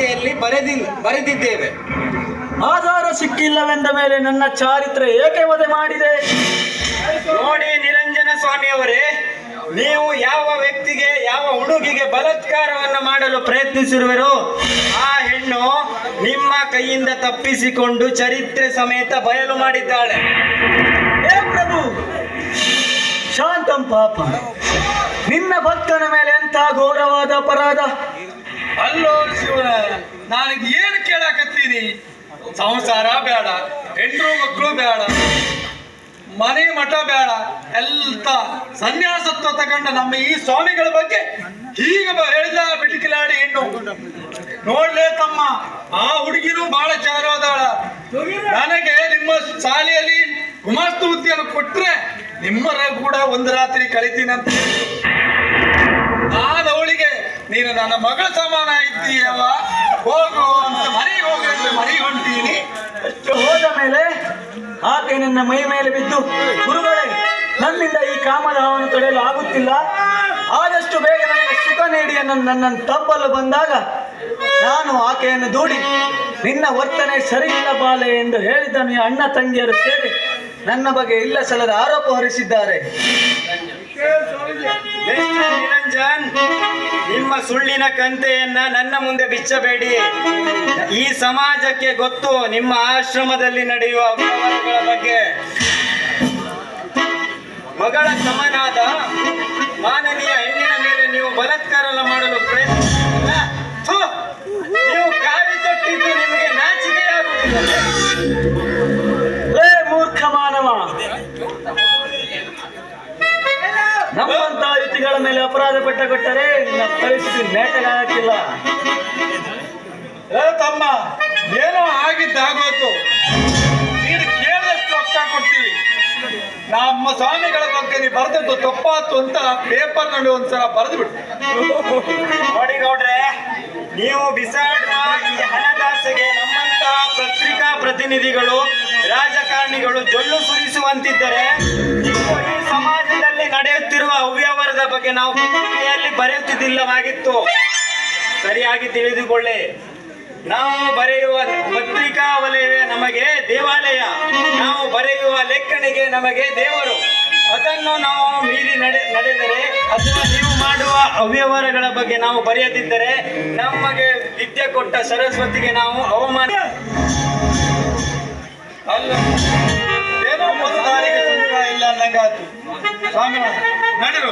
ಪತ್ರಿಕೆಯಲ್ಲಿ ಬರೆದಿ ಬರೆದಿದ್ದೇವೆ. ಆಧಾರ ಸಿಕ್ಕಿಲ್ಲವೆಂದ ಮೇಲೆ ನನ್ನ ಚಾರಿತ್ರೆ ಏಕೆ ವಧೆ ಮಾಡಿದೆ? ನೋಡಿ ನಿರಂಜನ ಸ್ವಾಮಿಯವರೇ ನೀವು ಯಾವ ವ್ಯಕ್ತಿಗೆ ಯಾವ ಹುಡುಗಿಗೆ ಬಲತ್ಕಾರವನ್ನು ಮಾಡಲು ಪ್ರಯತ್ನಿಸಿರುವರು ಆ ಹೆಣ್ಣು ನಿಮ್ಮ ಕೈಯಿಂದ ತಪ್ಪಿಸಿಕೊಂಡು ಚರಿತ್ರೆ ಸಮೇತ ಬಯಲು ಮಾಡಿದ್ದಾಳೆ. ಏ ಪ್ರಭು! ಶಾಂತಂ ಪಾಪ. ನಿನ್ನ ಭಕ್ತನ ಮೇಲೆ ಎಂಥ ಘೋರವಾದ ಅಪರಾಧ? ಅಲ್ಲೋ ಶಿವ ನನಗೆ ಏನು ಕೇಳಾಕತ್ತೀನಿ? ಸಂಸಾರ ಬೇಡ, ಹೆಂಡ್ರು ಮಕ್ಕಳು ಬೇಡ, ಮನೆ ಮಠ ಬೇಡ ಎಲ್ಲ ಸನ್ಯಾಸತ್ವ ತಗೊಂಡ ನಮ್ಮ ಈ ಸ್ವಾಮಿಗಳ ಬಗ್ಗೆ ಈಗ ಹೇಳಿದ ಬಿಟಿಕಿಲಾಡಿ ಹೆಣ್ಣು. ನೋಡ್ಲೆ ತಮ್ಮ, ಆ ಹುಡುಗಿನೂ ಬಹಳ ಚಾರೋದಾಳ. ನನಗೆ ನಿಮ್ಮ ಶಾಲೆಯಲ್ಲಿ ಗುಮಾಸ್ತು ಹುದ್ದೆಯನ್ನು ಕೊಟ್ರೆ ನಿಮ್ಮರ ಕೂಡ ಒಂದು ರಾತ್ರಿ ಕಳಿತೀನಂತ. ನನ್ನ ಮಗಳ ಸಮಾನ ಇದ್ದೀಯಲ್ಲ? ಹೋಗು ಅಂತ ಮರಿ ಹೋಗಿ ಮರಿ ಹೊಂಟೀನಿ. ಹೋದ ಮೇಲೆ ಆಕೆ ನನ್ನ ಮೈ ಮೇಲೆ ಬಿದ್ದು, ಗುರುಗಳೇ, ನನ್ನಿಂದ ಈ ಕಾಮದಾಹವನ್ನು ತಡೆಯಲು ಆಗುತ್ತಿಲ್ಲ. ಆದಷ್ಟು ಬೇಗ ನನಗೆ ಸುಖ ನೀಡಿ ನನ್ನ ನನ್ನನ್ನು ತಪ್ಪಲು ಬಂದಾಗ ನಾನು ಆಕೆಯನ್ನು ದೂಡಿ, ನಿನ್ನ ವರ್ತನೆ ಸರಿಯಿಲ್ಲ ಬಾಲೆ ಎಂದು ಹೇಳಿದ್ದ ನೀ ಅಣ್ಣ ತಂಗಿಯರು ಸೇರಿ. ನನ್ನ ಬಗ್ಗೆ ಇಲ್ಲ ಸಲದ ಆರೋಪ ಹೊರಿಸಿದ್ದಾರೆ. ಸುಳ್ಳಿನ ಕಂತೆಯನ್ನ ನನ್ನ ಮುಂದೆ ಬಿಚ್ಚಬೇಡಿ. ಈ ಸಮಾಜಕ್ಕೆ ಗೊತ್ತು ನಿಮ್ಮ ಆಶ್ರಮದಲ್ಲಿ ನಡೆಯುವ ಅವ್ಯವಹಾರಗಳ ಬಗ್ಗೆ. ಮಗಳ ಸಮನಾದ ಮಾನವೀಯ ಹೆಣ್ಣಿನ ಮೇಲೆ ನೀವು ಬಲತ್ಕಾರ ಮಾಡಲು ಪ್ರಯತ್ನ ನೀವು ಕಾವಿ ತೊಟ್ಟಿದ್ದು ನಿಮಗೆ ಮೂರ್ಖ ಮಾನವ. ನಮ್ಮಂತ ಯುತಿಗಳ ಮೇಲೆ ಅಪರಾಧ ಪಟ್ಟ ಕೊಟ್ಟರೆ ನಿನ್ನ ಪರಿಸ್ಥಿತಿ ನೆಟ್ಟಗಾಗಕ್ಕಿಲ್ಲ ಏ ತಮ್ಮ ಏನೋ ಆಗಿದ್ದಾಗೋಯ್ತು. ನೀನು ಕೇಳಿದಷ್ಟು ರೊಕ್ಕ ಕೊಡ್ತೀವಿ. ನಮ್ಮ ಸ್ವಾಮಿಗಳ ಬಗ್ಗೆ ನೀವು ಬರೆದದ್ದು ತಪ್ಪಾತು ಅಂತ ಪೇಪರ್ ನೋಡಿ ಒಂದ್ಸಲ ಬರೆದು ಬಿಟ್ಟು ನೋಡಿ ನೋಡ್ರೆ ನೀವು ಬಿಸಾಡುವ ಈ ಹಣದಾಸೆಗೆ ನಮ್ಮಂತಹ ಪತ್ರಿಕಾ ಪ್ರತಿನಿಧಿಗಳು ರಾಜಕಾರಣಿಗಳು ಜೊಲ್ಲು ಸುರಿಸುವಂತಿದ್ದರೆ ನಡೆಯುತ್ತಿರುವ ಅವ್ಯವಹಾರದ ಬಗ್ಗೆ ನಾವು ಪತ್ರಿಕೆಯಲ್ಲಿ ಬರೆಯುತ್ತಿದ್ದಿಲ್ಲವಾಗಿತ್ತು. ಸರಿಯಾಗಿ ತಿಳಿದುಕೊಳ್ಳಿ. ನಾವು ಬರೆಯುವ ಪತ್ರಿಕಾ ವಲಯವೇ ನಮಗೆ ದೇವಾಲಯ. ನಾವು ಬರೆಯುವ ಲೆಕ್ಕಣಿಗೆ ನಮಗೆ ದೇವರು. ಅದನ್ನು ನಾವು ಮೀರಿ ನಡೆ, ನಡೆದರೆ ಅಥವಾ ನೀವು ಮಾಡುವ ಅವ್ಯವಹಾರಗಳ ಬಗ್ಗೆ ನಾವು ಬರೆಯದಿದ್ದರೆ ನಮಗೆ ವಿದ್ಯೆ ಕೊಟ್ಟ ಸರಸ್ವತಿಗೆ ನಾವು ಅವಮಾನ ಅಲ್ಲ. ಸ್ವಾಮಿ ನಡಿರು